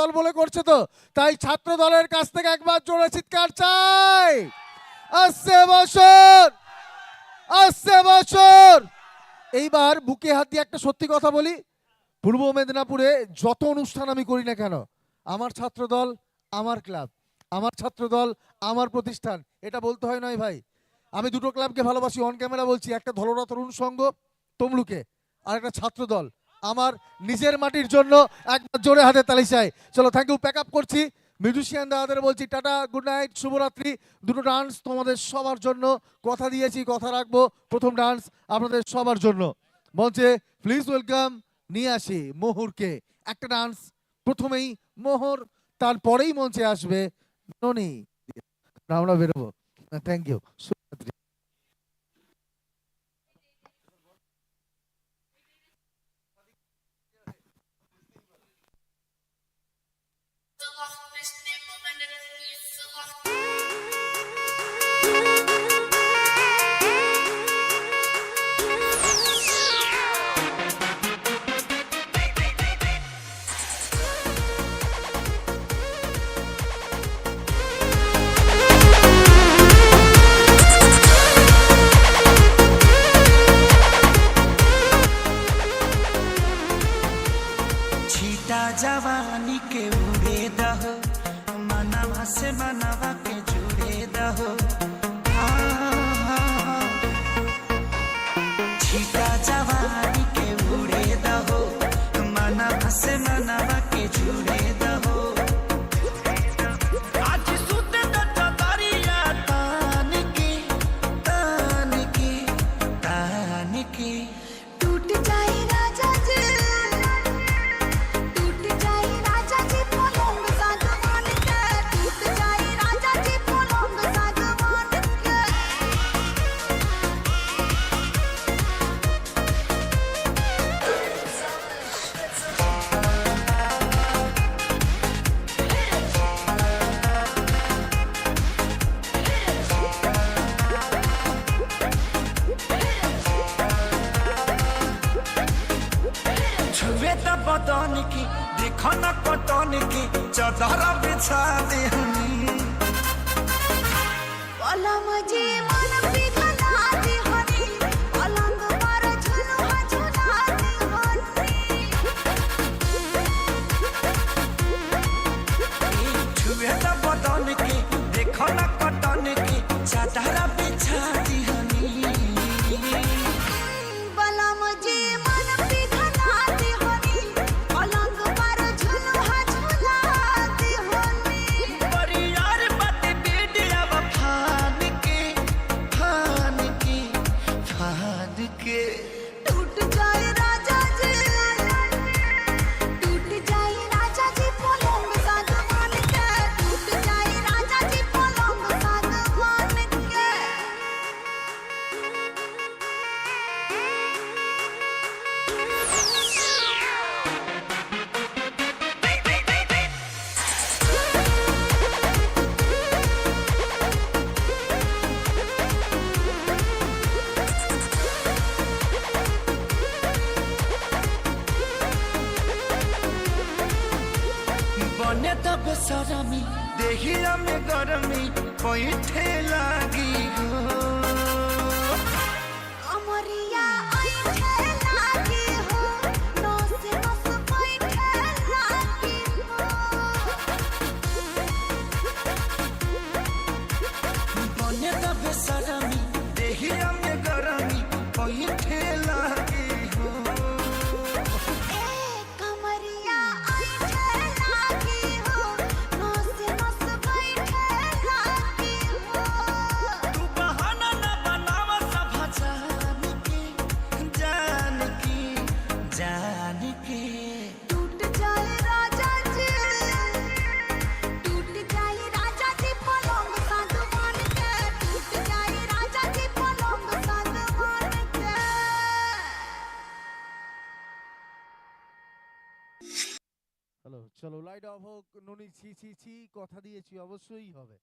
দল বলে করছে তো। তাই ছাত্র দলের কাছ থেকে একবার জোরে চিৎকার চাই। আসছে বছর আসছে বছর এইবার বুকে হাত দিয়ে একটা সত্যি কথা বলি। পূর্ব মেদিনীপুরে যত অনুষ্ঠান আমি করি না কেন, আমার ছাত্র দল, আমার ক্লাব, আমার ছাত্র দল, আমার প্রতিষ্ঠান, এটা বলতে হয় নয় ভাই। আমি দুটো ক্লাবকে ভালোবাসি অন ক্যামেরা বলছি, একটা ধলরা তরুণ সংঘ তমলুকে, আর একটা ছাত্র দল। আমার নিজের মাটির জন্য একবার জোরে হাতে তালি চাই। চলো থ্যাংক ইউ প্যাক আপ করছি। মিউজিশিয়ান দাদাদের বলছি, টাটা গুড নাইট শুভরাত্রি। দুটো ডান্স তোমাদের সবার জন্য। কথা দিয়েছি, কথা রাখব। প্রথম ডান্স আপনাদের সবার জন্য। মঞ্চে প্লিজ ওয়েলকাম নিয়ে আসি মোহরকে। একটা ডান্স প্রথমেই মোহর, তারপরেই মঞ্চে আসবে ননি। আমরা বেরোবো। থ্যাংক ইউ ছিটা জবানি কে উড়ে দাও दहो मनवा से मनवा के जुड़े दहो की देखो न कटन की चदर बिछा मन पिघला दी हनी पलंग पर झुलुआ झुला दी हनी। छुए त बदन की देखो न कटन की चदर देहिया में गरमी पैठे लागी চলো লাইট অফ হোক নুনি ছি ছি ছি কথা দিয়েছি অবশ্যই হবে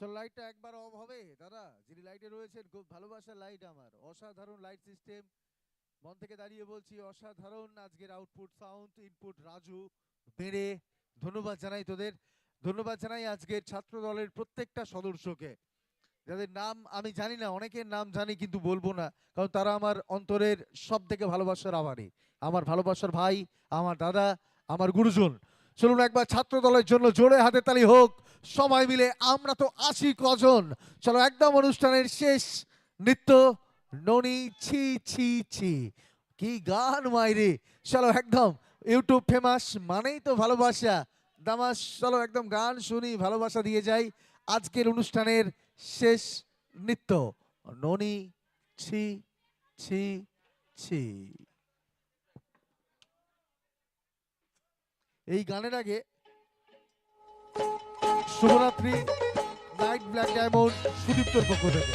চলো লাইটটা একবার অফ হবে। দাদা যিনি লাইটে রয়েছেন খুব ভালোবাসা লাইট আমার। অসাধারণ লাইট সিস্টেম মন থেকে দাঁড়িয়ে বলছি, অসাধারণ আজকের আউটপুট সাউন্ড ইনপুট রাজু। বেড়ে, ধন্যবাদ জানাই তোদের। ধন্যবাদ জানাই আজকের ছাত্র দলের প্রত্যেকটা সদস্যকে। যাদের নাম আমি জানি না, অনেকের নাম জানি কিন্তু বলব না, কারণ তারা আমার অন্তরের সব থেকে ভালোবাসার আবারই। আমার ভালোবাসার ভাই, আমার দাদা, আমার গুরুজন। চলুন একবার ছাত্র দলের জন্য জোরে হাতে তালি হোক। সবাই মিলে আমরা তো আছি কজন। চলো একদম অনুষ্ঠানের শেষ নৃত্য ননি ছি ছি ছি। কি গান মাইরে। চলো একদম ইউটিউব ফেমাস মানেই তো ভালোবাসা। দামাস, চলো একদম গান শুনি, ভালোবাসা দিয়ে যাই। আজকের অনুষ্ঠানের শেষ নৃত্য, ননি ছি ছি ছি। এই গানের আগে শুভরাত্রি নাইট ব্ল্যাক ডায়মন্ড সুদীপ্তর পক্ষ থেকে।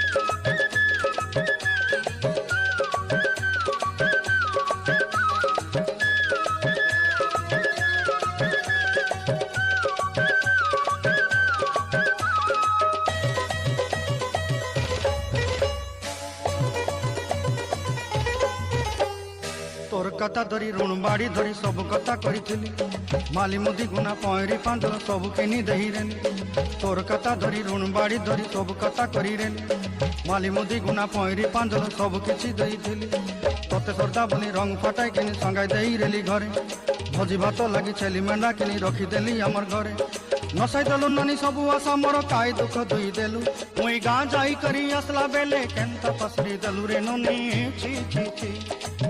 ধরি ଋଣ ବାଡ଼ି ଧରି ସବୁ କଥା କରିଥିଲି ମାଲି ମୁଦି ଗୁଣା ପଇଁରି ପାଣ୍ଡ ସବୁ କିଣି ଦେଇରେନି ତୋର କଥା ଧରି ଋଣ ବାଡ଼ି ଧରି ସବୁ କଥା କରିରେନି ମାଲି ମୁଦି ଗୁଣା ପଇଁରି ପାଣ୍ଡ ସବୁ କିଛି ଦେଇଥିଲି ତତେ ସର୍ଦା ବୋଲି ରଙ୍ଗ ଫଟାଇ କିନି ସଙ୍ଗାଇ ଦେଇରେଲି ଘରେ ଭୋଜି ଭାତ ଲାଗି ଛେଲି ମେଣ୍ଢା କିନି ରଖିଦେଲି ଆମର ଘରେ ନସାଇ ଦେଲୁ ନନି ସବୁ ଆଶା ମୋର କାଇ ଦୁଃଖ ଦୁଇ ଦେଲୁ ମୁଇଁ ଗାଁ ଯାଇ କରି ଆସିଲା ବେଲେ କେନ୍ତା ପସରି ଦେଲୁ ରେ ନନି ଛି ଛି ଛି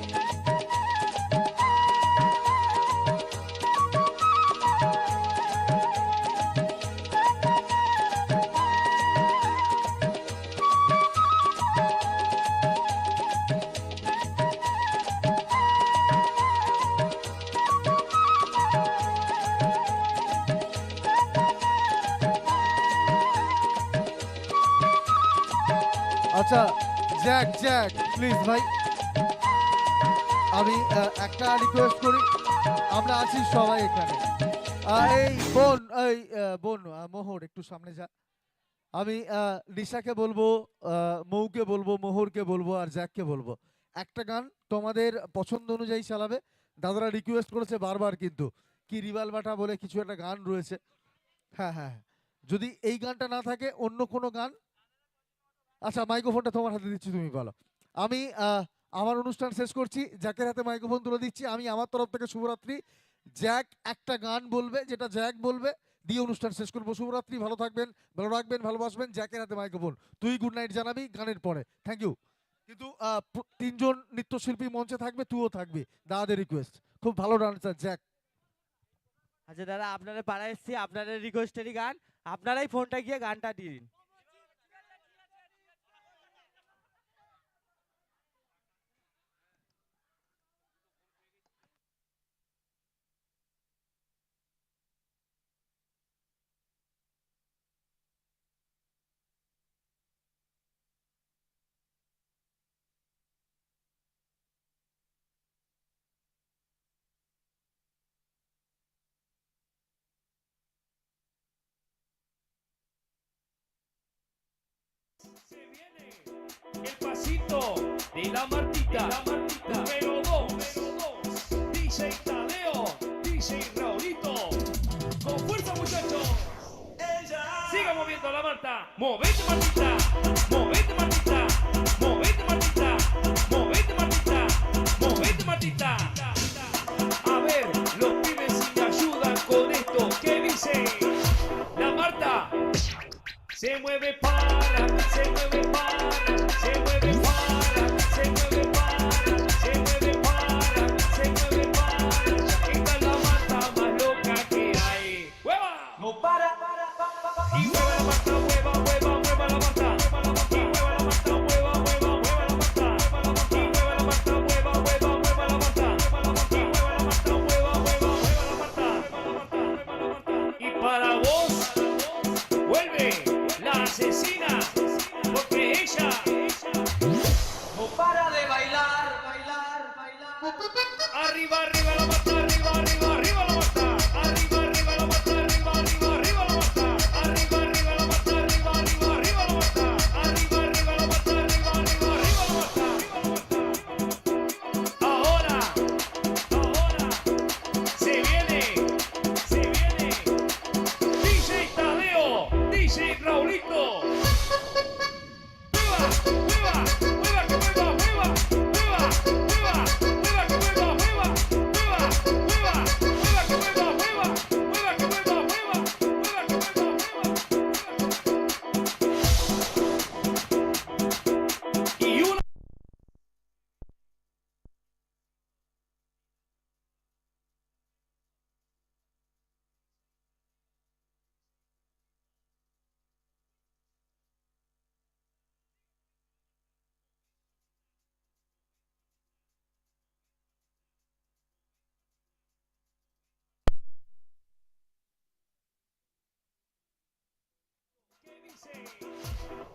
আচ্ছা জ্যাক জ্যাক প্লিজ ভাই। আমি একটা রিকোয়েস্ট করি। আমরা আছি সবাই এখানে। এই বোন এই বোন মোহর, একটু সামনে যা। আমি লিসাকে বলব মৌকে বলব, মোহরকে বলব আর জ্যাককে বলব। একটা গান তোমাদের পছন্দ অনুযায়ী চালাবে। দাদারা রিকোয়েস্ট করেছে বারবার কিন্তু। কি রিবাল বাটা বলে কিছু একটা গান রয়েছে। হ্যাঁ হ্যাঁ হ্যাঁ। যদি এই গানটা না থাকে, অন্য কোনো গান আচ্ছা মাইক্রোফোনটা তোমার হাতে দিচ্ছি, তুমি বলো আমি আমার অনুষ্ঠান শেষ করছি জ্যাকের হাতে মাইক্রোফোন তুলে দিচ্ছি। আমি আমার তরফ থেকে শুভরাত্রি। জ্যাক একটা গান বলবে, যেটা জ্যাক বলবে, দিয়ে অনুষ্ঠান শেষ করব। শুভরাত্রি, ভালো থাকবেন, ভালো রাখবেন, ভালোবাসবেন। জ্যাকের হাতে মাইক্রোফোন তুই গুড নাইট জানাবি, গানের পরে। থ্যাংক ইউ কিন্তু তিনজন নৃত্যশিল্পী মঞ্চে থাকবে, তুইও থাকবি। দাদাদের রিকোয়েস্ট খুব ভালো ডান্সার জ্যাক আচ্ছা দাদা আপনারা পাড়ায় এসছি, আপনাদের রিকোয়েস্টেরই গান। আপনারাই ফোনটা গিয়ে গানটা দিয়ে দিন। Se viene el pasito de la Martita, número 2. DJ Tadeo, DJ Raulito. Con fuerza, muchachos. Siga moviendo la Marta. Movete, Martita. Movete, Martita. Movete, Martita. Movete, Martita. Movete, Martita. A ver, los pibes si me ayudan con esto. ¿Qué dice? La Marta. Se mueve para, para vos. Vuelve la asesina,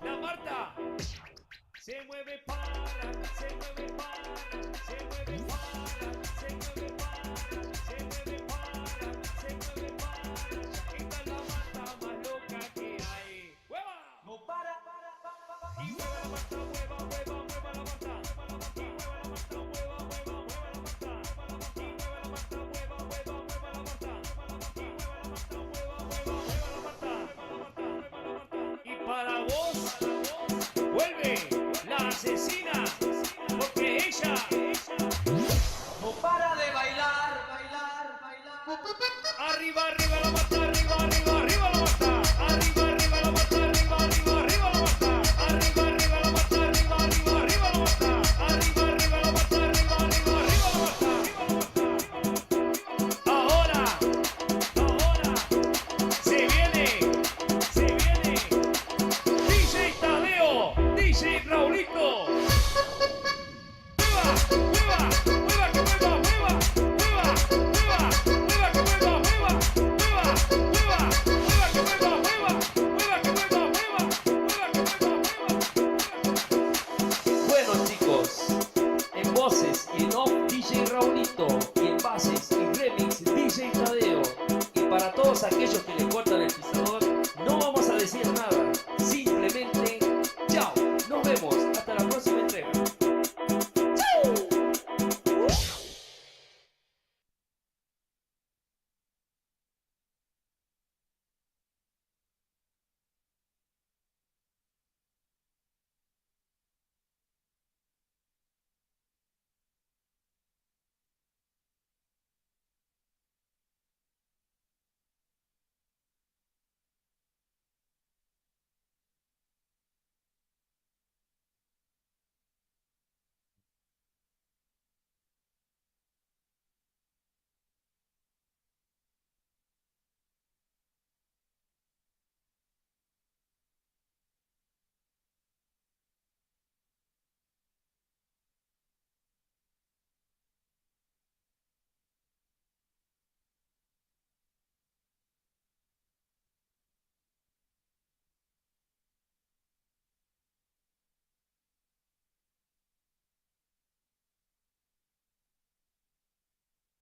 La Marta se mueve para, se mueve para, se mueve para, Arriba, arriba la arriba, arriba, arriba